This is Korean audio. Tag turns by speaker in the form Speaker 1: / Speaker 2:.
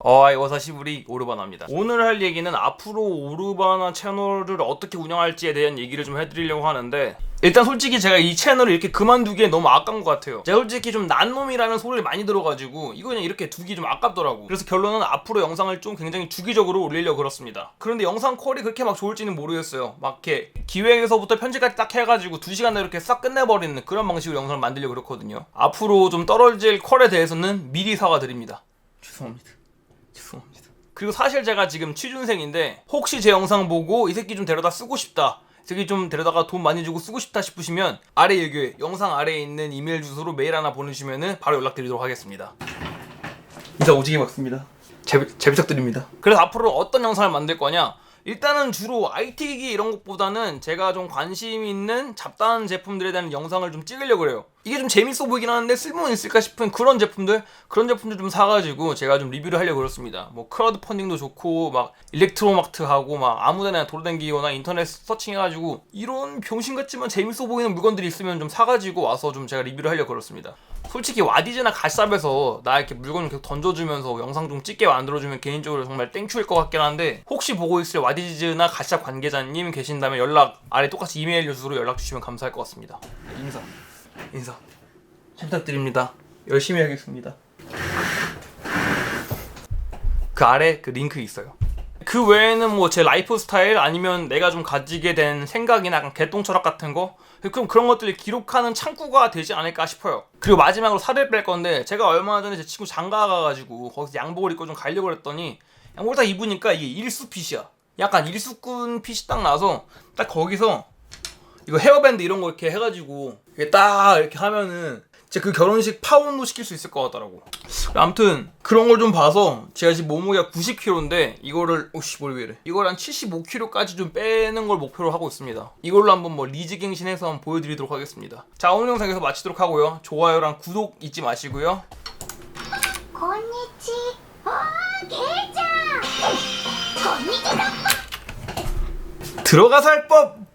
Speaker 1: 어이 오사시부리 오르바나입니다. 오늘 할 얘기는 앞으로 오르바나 채널을 어떻게 운영할지에 대한 얘기를 좀 해드리려고 하는데 일단 솔직히 제가 이 채널을 이렇게 그만두기에 너무 아까운 것 같아요. 제가 솔직히 좀 난놈이라는 소리를 많이 들어가지고 이거 그냥 이렇게 두기 좀 아깝더라고. 그래서 결론은 앞으로 영상을 좀 굉장히 주기적으로 올리려고 그렇습니다. 그런데 영상 퀄이 그렇게 막 좋을지는 모르겠어요. 막 이렇게 기획에서부터 편집까지 딱 해가지고 2시간 내에 이렇게 싹 끝내버리는 그런 방식으로 영상을 만들려고 그렇거든요. 앞으로 좀 떨어질 퀄에 대해서는 미리 사과드립니다. 죄송합니다. 죄송합니다. 그리고 사실 제가 지금 취준생인데 혹시 제 영상 보고 이 새끼 좀 데려다 쓰고 싶다. 이 새끼 좀 데려다가 돈 많이 주고 쓰고 싶다 싶으시면 아래 여기 영상 아래에 있는 이메일 주소로 메일 하나 보내주시면 바로 연락드리도록 하겠습니다. 인사 오지게 받습니다. 제, 제 부탁드립니다. 그래서 앞으로 어떤 영상을 만들 거냐? 일단은 주로 IT 기기 이런 것보다는 제가 좀 관심 있는 잡다한 제품들에 대한 영상을 좀 찍으려고 그래요. 이게 좀 재밌어 보이긴 하는데 쓸모는 있을까 싶은 그런 제품들, 그런 제품들 좀 사가지고 제가 좀 리뷰를 하려고 그렇습니다. 뭐 크라우드 펀딩도 좋고 막 일렉트로마트 하고 막 아무데나 돌아다니거나 인터넷 서칭해가지고 이런 병신 같지만 재밌어 보이는 물건들이 있으면 좀 사가지고 와서 좀 제가 리뷰를 하려고 그렇습니다. 솔직히 와디즈나 갓샵에서 나 이렇게 물건 을 계속 던져주면서 영상 좀 찍게 만들어주면 개인적으로 정말 땡큐일 것 같긴 한데 혹시 보고 있을 와디즈나 갓샵 관계자님 계신다면 연락 아래 똑같이 이메일 주소로 연락 주시면 감사할 것 같습니다. 인사 인사 잘 부탁드립니다. 열심히 하겠습니다. 그 아래 그 링크 있어요. 그 외에는 뭐 제 라이프 스타일 아니면 내가 좀 가지게 된 생각이나 개똥 철학 같은 거 그럼 그런 것들을 기록하는 창구가 되지 않을까 싶어요. 그리고 마지막으로 살을 뺄 건데 제가 얼마 전에 제 친구 장가 가가지고 거기서 양복을 입고 좀 가려고 했더니 양복을 딱 입으니까 이게 일수 핏이야. 약간 일수꾼 핏이 딱 나서 딱 거기서 이거 헤어밴드 이런 거 이렇게 해가지고 이게 딱 이렇게 하면은 진짜 그 결혼식 파운도 시킬 수 있을 것 같더라고. 아무튼 그런 걸 좀 봐서 제가 지금 몸무게가 90kg인데 이거를 오씨 뭘왜 이래? 이걸 한 75kg까지 좀 빼는 걸 목표로 하고 있습니다. 이걸로 한번 뭐 리즈갱신해서 한번 보여드리도록 하겠습니다. 자 오늘 영상 에서 마치도록 하고요. 좋아요랑 구독 잊지 마시고요.
Speaker 2: 건니치
Speaker 1: 들어가 살법